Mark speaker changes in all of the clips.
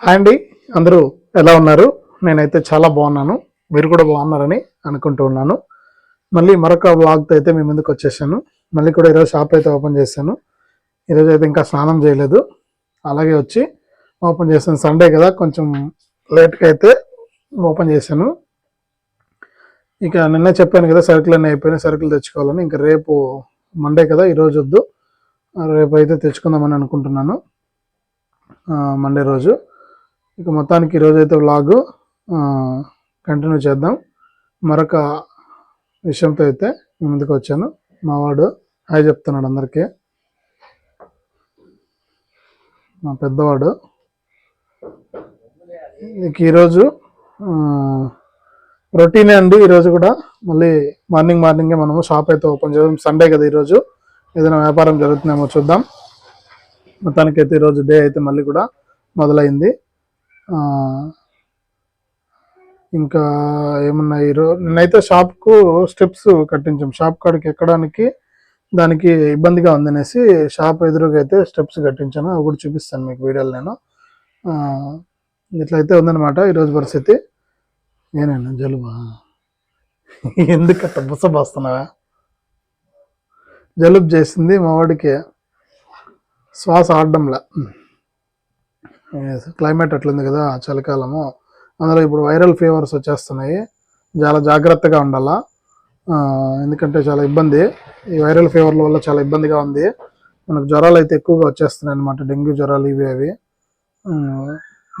Speaker 1: అండి. అందరూ ఎలా ఉన్నారు? నేనైతే చాలా బాగున్నాను. మీరు కూడా బాగున్నారని అనుకుంటూ ఉన్నాను. మళ్ళీ మరొక బ్లాగ్తో అయితే మీ ముందుకు వచ్చేసాను. మళ్ళీ కూడా ఈరోజు షాప్ అయితే ఓపెన్ చేశాను. ఈరోజు అయితే ఇంకా స్నానం చేయలేదు. అలాగే వచ్చి ఓపెన్ చేశాను. సండే కదా కొంచెం లేట్గా అయితే ఓపెన్ చేశాను. ఇక నిన్న చెప్పాను కదా సరుకులు అన్నీ అయిపోయినాయి. సరుకులు తెచ్చుకోవాలని. ఇంకా రేపు మండే కదా ఈరోజు వద్దు. రేపు అయితే తెచ్చుకుందామని అనుకుంటున్నాను. మండే రోజు. ఇక మొత్తానికి ఈరోజు అయితే వ్లాగ్ కంటిన్యూ చేద్దాం. మరొక విషయంతో అయితే ముందుకు వచ్చాను. మా వాడు హాయ్ చెప్తున్నాడు అందరికీ. మా పెద్దవాడు. ఇక ఈరోజు రొటీనే అండి. ఈరోజు కూడా మళ్ళీ మార్నింగ్ మార్నింగే మనము షాప్ అయితే ఓపెన్ చేద్దాం. సండే కదా ఈరోజు. ఏదైనా వ్యాపారం జరుగుతుందేమో చూద్దాం. మొత్తానికైతే ఈరోజు డే అయితే మళ్ళీ కూడా మొదలైంది. ఇంకా ఏమున్నాయి ఈరోజు నేనైతే షాప్కు స్టెప్స్ కట్టించాం. షాప్ కాడికి ఎక్కడానికి దానికి ఇబ్బందిగా ఉందనేసి షాప్ ఎదురుగా అయితే స్టెప్స్ కట్టించాను. అవి కూడా చూపిస్తాను మీకు వీడియోలు నేను. ఇట్లయితే ఉందన్నమాట ఈరోజు పరిస్థితి. ఏనైనా జలుబా? ఎందుకట్ట బుసబాస్తున్నావా జలుబు చేసింది మా వాడికి శ్వాస ఆడడంలా. క్లైమేట్ అట్లుంది కదా చలికాలము. అందులో ఇప్పుడు వైరల్ ఫీవర్స్ వచ్చేస్తున్నాయి. చాలా జాగ్రత్తగా ఉండాలా? ఎందుకంటే చాలా ఇబ్బంది. ఈ వైరల్ ఫీవర్ల వల్ల చాలా ఇబ్బందిగా ఉంది. మనకు జ్వరాలు అయితే ఎక్కువగా వచ్చేస్తున్నాయి అనమాట డెంగ్యూ జ్వరాలు ఇవి అవి.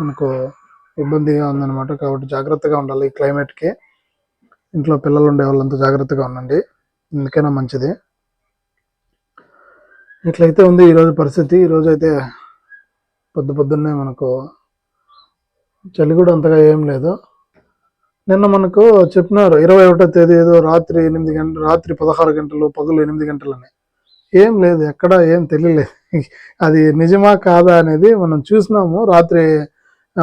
Speaker 1: మనకు ఇబ్బందిగా ఉందన్నమాట. కాబట్టి జాగ్రత్తగా ఉండాలి ఈ క్లైమేట్కి ఇంట్లో పిల్లలు ఉండే వాళ్ళంతా జాగ్రత్తగా ఉండండి. ఎందుకైనా మంచిది. ఇట్లయితే ఉంది ఈరోజు పరిస్థితి. ఈరోజు అయితే పొద్దు పొద్దున్నే మనకు చలి కూడా అంతగా ఏం లేదు. నిన్న మనకు చెప్పినారు ఇరవై ఒకటో తేదీ ఏదో రాత్రి ఎనిమిది గంటలు రాత్రి పదహారు గంటలు పగలు ఎనిమిది గంటలని. ఏం లేదు ఎక్కడ ఏం తెలియలేదు అది నిజమా కాదా అనేది మనం చూసినాము. రాత్రి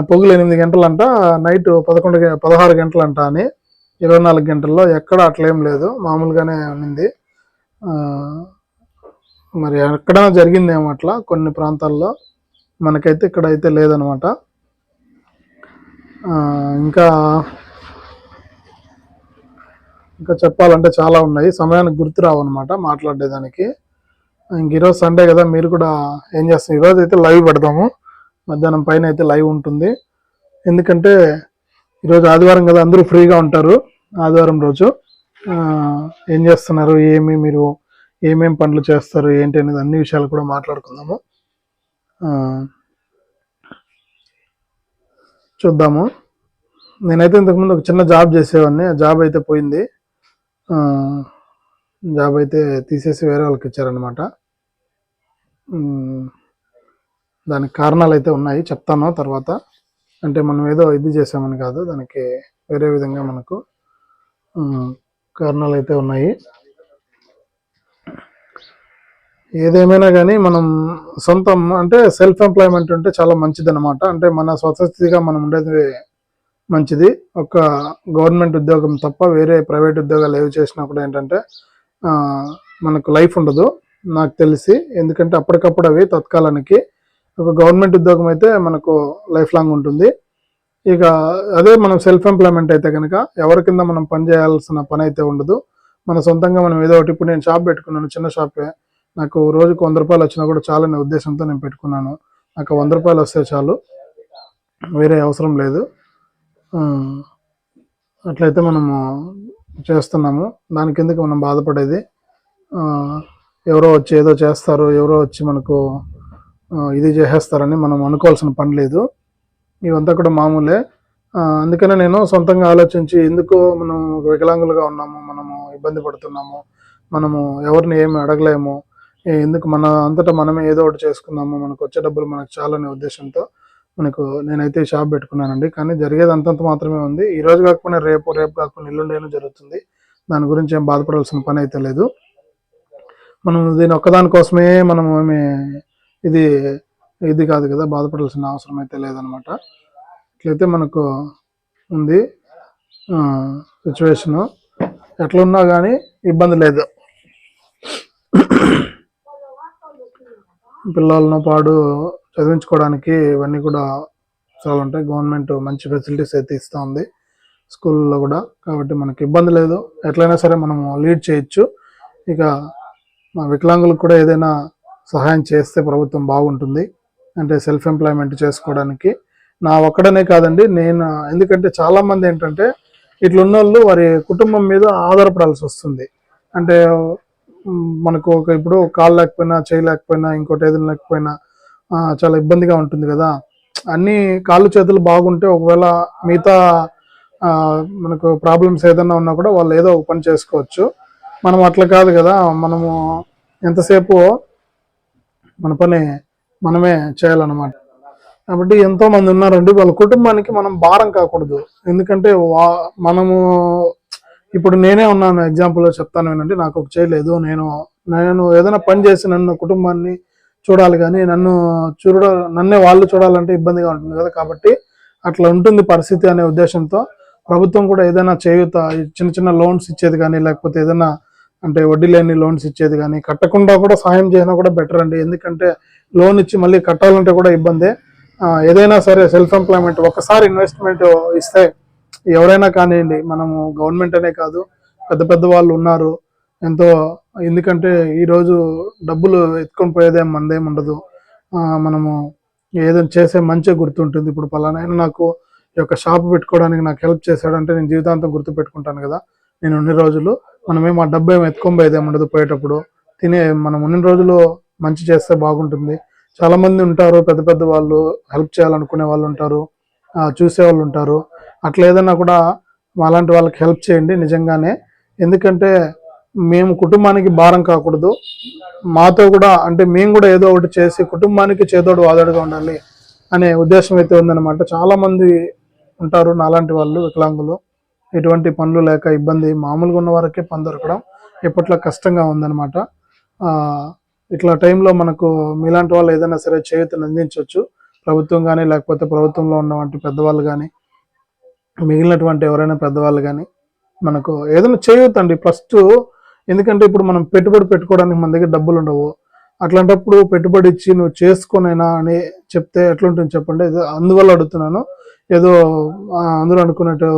Speaker 1: పగులు ఎనిమిది గంటలంట నైట్ పదకొండు పదహారు గంటలంట అని. ఇరవై నాలుగు గంటల్లో ఎక్కడ అట్లేం లేదు. మామూలుగానే ఉన్నింది మరి ఎక్కడైనా జరిగిందేమో అట్లా కొన్ని ప్రాంతాల్లో. మనకైతే ఇక్కడ అయితే లేదనమాట ఇంకా ఇంకా చెప్పాలంటే చాలా ఉన్నాయి. సమయానికి గుర్తు రావన్నమాట మాట్లాడేదానికి. ఇంక ఈరోజు సండే కదా మీరు కూడా ఏం చేస్తాం ఈరోజు అయితే లైవ్ పెడదాము. మధ్యాహ్నం పైన అయితే లైవ్ ఉంటుంది. ఎందుకంటే ఈరోజు ఆదివారం కదా అందరూ ఫ్రీగా ఉంటారు ఆదివారం రోజు. ఏం చేస్తున్నారు? ఏమి మీరు ఏమేం పనులు చేస్తారు? ఏంటి అనేది అన్ని విషయాలు కూడా మాట్లాడుకుందాము. చూద్దాము. నేనైతే ఇంతకుముందు ఒక చిన్న జాబ్ చేసేవాడిని. ఆ జాబ్ అయితే పోయింది. జాబ్ అయితే తీసేసి వేరే వాళ్ళకి ఇచ్చారనమాట దానికి కారణాలు అయితే ఉన్నాయి. చెప్తాను తర్వాత. అంటే మనం ఏదో ఇది చేసామని కాదు. దానికి వేరే విధంగా మనకు కారణాలు అయితే ఉన్నాయి. ఏదేమైనా కానీ మనం సొంతం అంటే సెల్ఫ్ ఎంప్లాయ్మెంట్ ఉంటే చాలా మంచిది అనమాట అంటే మన స్వతస్థితిగా మనం ఉండేది మంచిది. ఒక గవర్నమెంట్ ఉద్యోగం తప్ప వేరే ప్రైవేట్ ఉద్యోగాలు ఏవి చేసినా కూడా ఏంటంటే మనకు లైఫ్ ఉండదు నాకు తెలిసి. ఎందుకంటే అప్పటికప్పుడు అవి తత్కాలానికి. ఒక గవర్నమెంట్ ఉద్యోగం అయితే మనకు లైఫ్ లాంగ్ ఉంటుంది. ఇక అదే మనం సెల్ఫ్ ఎంప్లాయ్మెంట్ అయితే కనుక ఎవరి కింద మనం పని చేయాల్సిన పని అయితే ఉండదు. మన సొంతంగా మనం ఏదో ఒకటి ఇప్పుడు నేను షాప్ పెట్టుకున్నాను చిన్న షాపే నాకు రోజుకు వంద రూపాయలు వచ్చినా కూడా చాలనే ఉద్దేశంతో నేను పెట్టుకున్నాను. నాకు వంద రూపాయలు వస్తే చాలు. వేరే అవసరం లేదు. అట్లయితే మనము చేస్తున్నాము. దానికి ఎందుకు మనం బాధపడేది? ఎవరో వచ్చి ఏదో చేస్తారు ఎవరో వచ్చి మనకు ఇది చేసేస్తారని మనం అనుకోవాల్సిన పని లేదు. ఇవంతా కూడా మామూలే. అందుకనే నేను సొంతంగా ఆలోచించి ఎందుకు మనం వికలాంగులుగా ఉన్నాము మనము ఇబ్బంది పడుతున్నాము మనము ఎవరిని ఏమి అడగలేము ఎందుకు మన అంతటా మనమే ఏదో ఒకటి చేసుకుందాము మనకు వచ్చే డబ్బులు మనకు చాలనే ఉద్దేశంతో మనకు నేనైతే షాప్ పెట్టుకున్నానండి. కానీ జరిగేది అంతంత మాత్రమే ఉంది. ఈ రోజు కాకపోయినా రేపు రేపు కాకపోయినా ఎల్లుండేనూ జరుగుతుంది. దాని గురించి ఏం బాధపడాల్సిన పని అయితే లేదు. మనం దీని ఒక్కదాని కోసమే మనం ఏమి ఇది ఇది కాదు కదా బాధపడాల్సిన అవసరం అయితే లేదనమాట. ఇట్లయితే మనకు ఉంది సిచ్యువేషను ఎట్లున్నా కానీ ఇబ్బంది లేదు. పిల్లలను పాడు చదివించుకోవడానికి ఇవన్నీ కూడా చాలా ఉంటాయి. గవర్నమెంట్ మంచి ఫెసిలిటీస్ అయితే ఇస్తూ ఉంది స్కూల్లో కూడా. కాబట్టి మనకి ఇబ్బంది లేదు. ఎట్లయినా సరే మనం లీడ్ చేయొచ్చు. ఇక మా వికలాంగులకు కూడా ఏదైనా సహాయం చేస్తే ప్రభుత్వం బాగుంటుంది. అంటే సెల్ఫ్ ఎంప్లాయ్మెంట్ చేసుకోవడానికి. నా ఒక్కడనే కాదండి నేను ఎందుకంటే చాలా మంది ఏంటంటే ఇట్లున్న వాళ్ళు వారి కుటుంబం మీద ఆధారపడాల్సి వస్తుంది. అంటే మనకు ఒక ఇప్పుడు కాల్ లేకపోయినా చేయి లేకపోయినా ఇంకోటి ఏదైనా లేకపోయినా చాలా ఇబ్బందిగా ఉంటుంది కదా. అన్ని కాళ్ళు చేతులు బాగుంటే ఒకవేళ మిగతా మనకు ప్రాబ్లమ్స్ ఏదైనా ఉన్నా కూడా వాళ్ళు ఏదో పని చేసుకోవచ్చు. మనం అట్లా కాదు కదా. మనము ఎంతసేపు మన పని మనమే చేయాలన్నమాట. కాబట్టి ఎంతో మంది ఉన్నారండి వాళ్ళ కుటుంబానికి మనం భారం కాకూడదు. ఎందుకంటే వా- మనము ఇప్పుడు నేనే ఉన్నాను ఎగ్జాంపుల్ చెప్తాను ఏంటంటే నాకు ఒక చేయలేదు నేను నేను ఏదైనా పని చేసి నన్ను కుటుంబాన్ని చూడాలి కానీ నన్ను చూడ నన్నే వాళ్ళు చూడాలంటే ఇబ్బందిగా ఉంటుంది కదా. కాబట్టి అట్లా ఉంటుంది పరిస్థితి అనే ఉద్దేశంతో ప్రభుత్వం కూడా ఏదైనా చేయూత చిన్న చిన్న లోన్స్ ఇచ్చేది కానీ లేకపోతే ఏదైనా అంటే వడ్డీ లేని లోన్స్ ఇచ్చేది కానీ కట్టకుండా కూడా సహాయం చేసినా కూడా బెటర్ అండి. ఎందుకంటే లోన్ ఇచ్చి మళ్ళీ కట్టాలంటే కూడా ఇబ్బందే. ఏదైనా సరే సెల్ఫ్ ఎంప్లాయ్మెంట్ ఒకసారి ఇన్వెస్ట్మెంట్ ఇస్తే ఎవరైనా కానివ్వండి మనము గవర్నమెంట్ అనే కాదు పెద్ద పెద్ద వాళ్ళు ఉన్నారు ఎంతో ఎందుకంటే ఈరోజు డబ్బులు ఎత్తుకొని పోయేదేం మనదేం ఉండదు. మనము ఏదైనా చేసే మంచిగా గుర్తుంటుంది. ఇప్పుడు పలానా ఆయన నాకు ఈ యొక్క షాప్ పెట్టుకోవడానికి నాకు హెల్ప్ చేశాడంటే నేను జీవితాంతం గుర్తు పెట్టుకుంటాను కదా. నేను ఉన్ని రోజులు మనమేం ఆ డబ్బు ఏమి ఎత్తుకొని పోయేదేం ఉండదు పోయేటప్పుడు. తినే మనం ఉన్న రోజులు మంచి చేస్తే బాగుంటుంది. చాలామంది ఉంటారు పెద్ద పెద్ద వాళ్ళు హెల్ప్ చేయాలనుకునే వాళ్ళు ఉంటారు చూసే వాళ్ళు ఉంటారు. అట్లా ఏదైనా కూడా అలాంటి వాళ్ళకి హెల్ప్ చేయండి నిజంగానే. ఎందుకంటే మేము కుటుంబానికి భారం కాకూడదు. మాతో కూడా అంటే మేము కూడా ఏదో ఒకటి చేసి కుటుంబానికి చేదోడు వాదోడుగా ఉండాలి అనే ఉద్దేశం అయితే ఉందన్నమాట. చాలామంది ఉంటారు నాలాంటి వాళ్ళు వికలాంగులు. ఎటువంటి పనులు లేక ఇబ్బంది మామూలుగా ఉన్న వారికే పని దొరకడం ఇప్పట్లో కష్టంగా ఉందన్నమాట. ఇట్లా టైంలో మనకు మీలాంటి వాళ్ళు ఏదైనా సరే చేయూతను అందించవచ్చు. ప్రభుత్వం కానీ లేకపోతే ప్రభుత్వంలో ఉన్నటువంటి పెద్దవాళ్ళు కానీ మిగిలినటువంటి ఎవరైనా పెద్దవాళ్ళు కానీ మనకు ఏదైనా చేయొద్దండి. ఫస్ట్ ఎందుకంటే ఇప్పుడు మనం పెట్టుబడి పెట్టుకోవడానికి మన దగ్గర డబ్బులు ఉండవు. అట్లాంటప్పుడు పెట్టుబడి ఇచ్చి నువ్వు చేసుకోనైనా అని చెప్తే ఎట్లుంటుంది చెప్పండి? అందువల్ల అడుగుతున్నాను. ఏదో అందరూ అనుకున్నట్టు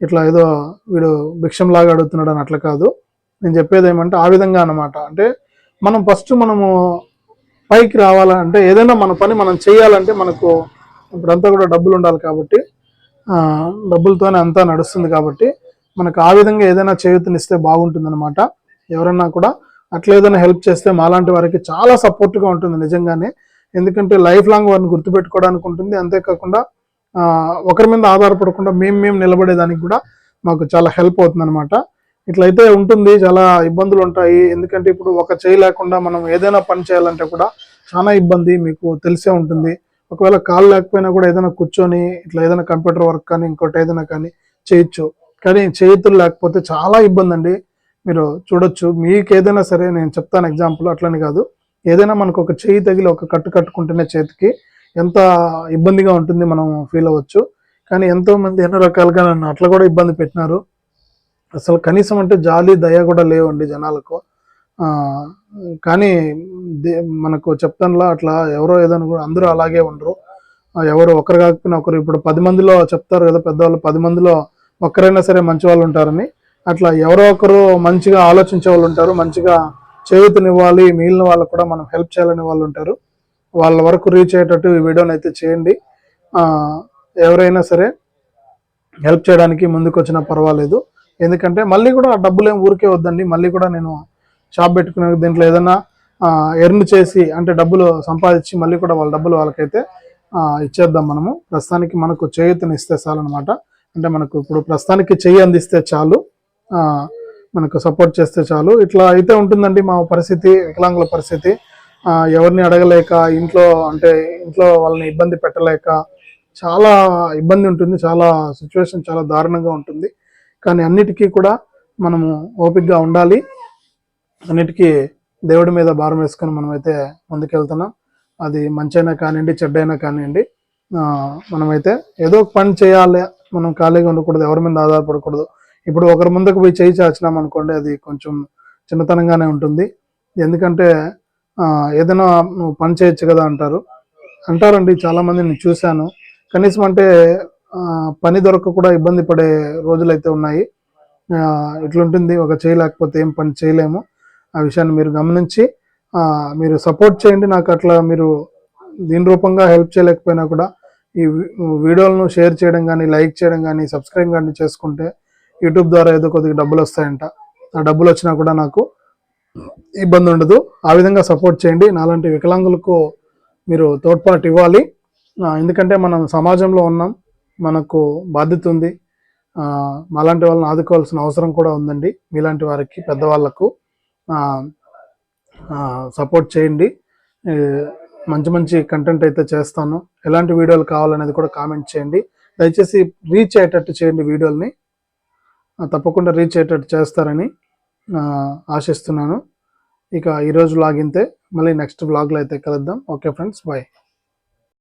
Speaker 1: ఇట్లా ఏదో వీడు భిక్షంలాగా అడుగుతున్నాడు అని అట్లా కాదు. నేను చెప్పేది ఏమంటే ఆ విధంగా అనమాట అంటే మనం ఫస్ట్ మనము పైకి రావాలంటే ఏదైనా మన పని మనం చేయాలంటే మనకు ఇప్పుడంతా కూడా డబ్బులు ఉండాలి కాబట్టి డబ్బులతోనే అంతా నడుస్తుంది కాబట్టి మనకు ఆ విధంగా ఏదైనా చేయూతనిస్తే బాగుంటుందన్నమాట. ఎవరన్నా కూడా అట్లా ఏదైనా హెల్ప్ చేస్తే మాలాంటి వారికి చాలా సపోర్ట్గా ఉంటుంది నిజంగానే. ఎందుకంటే లైఫ్ లాంగ్ వారిని గుర్తుపెట్టుకోవడానికి ఉంటుంది. అంతేకాకుండా ఒకరి మీద ఆధారపడకుండా మేము మేము నిలబడేదానికి కూడా మాకు చాలా హెల్ప్ అవుతుంది అనమాట ఇట్లయితే ఉంటుంది. చాలా ఇబ్బందులు ఉంటాయి. ఎందుకంటే ఇప్పుడు ఒక చేయి లేకుండా మనం ఏదైనా పని చేయాలంటే కూడా చాలా ఇబ్బంది. మీకు తెలిసే ఉంటుంది. ఒకవేళ కాలు లేకపోయినా కూడా ఏదైనా కూర్చొని ఇట్లా ఏదైనా కంప్యూటర్ వర్క్ కానీ ఇంకోటి ఏదైనా కానీ చేయొచ్చు. కానీ చేతులు లేకపోతే చాలా ఇబ్బంది అండి మీరు చూడొచ్చు. మీకు ఏదైనా సరే నేను చెప్తాను ఎగ్జాంపుల్ అట్లని కాదు. ఏదైనా మనకు ఒక చేయి తగిలి ఒక కట్టు కట్టుకుంటేనే చేతికి ఎంత ఇబ్బందిగా ఉంటుంది మనం ఫీల్ అవ్వచ్చు. కానీ ఎంతో మంది ఎన్నో రకాలుగా నన్ను అట్లా కూడా ఇబ్బంది పెట్టినారు. అసలు కనీసం అంటే జాలి దయ కూడా లేవండి జనాలకు. కానీ మనకు చెప్తానులా అట్లా ఎవరో ఏదైనా కూడా అందరూ అలాగే ఉండరు. ఎవరు ఒకరు కాకపోయినా ఒకరు ఇప్పుడు పది మందిలో చెప్తారు కదా పెద్దవాళ్ళు పది మందిలో ఒక్కరైనా సరే మంచి వాళ్ళు ఉంటారని. అట్లా ఎవరో ఒకరు మంచిగా ఆలోచించే వాళ్ళు ఉంటారు మంచిగా చేయూతనివ్వాలి మిగిలిన వాళ్ళకు కూడా మనం హెల్ప్ చేయాలని వాళ్ళు ఉంటారు. వాళ్ళ వరకు రీచ్ అయ్యేటట్టు ఈ వీడియోని అయితే చేయండి. ఎవరైనా సరే హెల్ప్ చేయడానికి ముందుకు వచ్చినా పర్వాలేదు. ఎందుకంటే మళ్ళీ కూడా ఆ డబ్బులు ఏం ఊరికే వద్దండి. మళ్ళీ కూడా నేను షాప్ పెట్టుకునే దీంట్లో ఏదైనా ఎర్న్ చేసి అంటే డబ్బులు సంపాదించి మళ్ళీ కూడా వాళ్ళ డబ్బులు వాళ్ళకైతే ఇచ్చేద్దాం మనము. ప్రస్తుతానికి మనకు చేయూతని ఇస్తే చాలన్నమాట. అంటే మనకు ఇప్పుడు ప్రస్తుతానికి చెయ్యి అందిస్తే చాలు. మనకు సపోర్ట్ చేస్తే చాలు. ఇట్లా అయితే ఉంటుందండి మా పరిస్థితి వికలాంగుల పరిస్థితి. ఎవరిని అడగలేక ఇంట్లో అంటే ఇంట్లో వాళ్ళని ఇబ్బంది పెట్టలేక చాలా ఇబ్బంది ఉంటుంది. చాలా సిచ్యువేషన్ చాలా దారుణంగా ఉంటుంది. కానీ అన్నిటికీ కూడా మనము ఓపిక్గా ఉండాలి. అన్నిటికీ దేవుడి మీద భారం వేసుకొని మనమైతే ముందుకెళ్తున్నాం. అది మంచైనా కానివ్వండి చెడ్డైనా కానివ్వండి మనమైతే ఏదో ఒక పని చేయాలి. మనం ఖాళీగా ఉండకూడదు ఎవరి మీద ఆధారపడకూడదు. ఇప్పుడు ఒకరి ముందుకు పోయి చేయి చాచినాం అనుకోండి అది కొంచెం చిన్నతనంగానే ఉంటుంది. ఎందుకంటే ఏదైనా నువ్వు పని చేయొచ్చు కదా అంటారు. అంటారండి చాలా మంది నేను చూశాను. కనీసం అంటే పని దొరక కూడా ఇబ్బంది పడే రోజులు అయితే ఉన్నాయి. ఇట్లుంటుంది ఒక చేయలేకపోతే ఏం పని చేయలేము. ఆ విషయాన్ని మీరు గమనించి మీరు సపోర్ట్ చేయండి. నాకు అట్లా మీరు దీని రూపంగా హెల్ప్ చేయలేకపోయినా కూడా ఈ వీడియోలను షేర్ చేయడం కానీ లైక్ చేయడం కానీ సబ్స్క్రైబ్ కానీ చేసుకుంటే యూట్యూబ్ ద్వారా ఏదో కొద్దిగా డబ్బులు వస్తాయంట. ఆ డబ్బులు వచ్చినా కూడా నాకు ఇబ్బంది ఉండదు. ఆ విధంగా సపోర్ట్ చేయండి. నాలాంటి వికలాంగులకు మీరు తోడ్పాటు ఇవ్వాలి. ఎందుకంటే మనం సమాజంలో ఉన్నాం. మనకు బాధ్యత ఉంది. అలాంటి వాళ్ళని ఆదుకోవాల్సిన అవసరం కూడా ఉందండి. మీలాంటి వారికి పెద్దవాళ్ళకు. సపోర్ట్ చేయండి. మంచి మంచి కంటెంట్ అయితే చేస్తాను. ఎలాంటి వీడియోలు కావాలనేది కూడా కామెంట్ చేయండి. దయచేసి రీచ్ అయ్యేటట్టు చేయండి వీడియోల్ని. తప్పకుండా రీచ్ అయ్యేటట్టు చేస్తారని ఆశిస్తున్నాను. ఇక ఈరోజు లాగింతే మళ్ళీ నెక్స్ట్ బ్లాగ్లో అయితే కలుద్దాం. Okay friends bye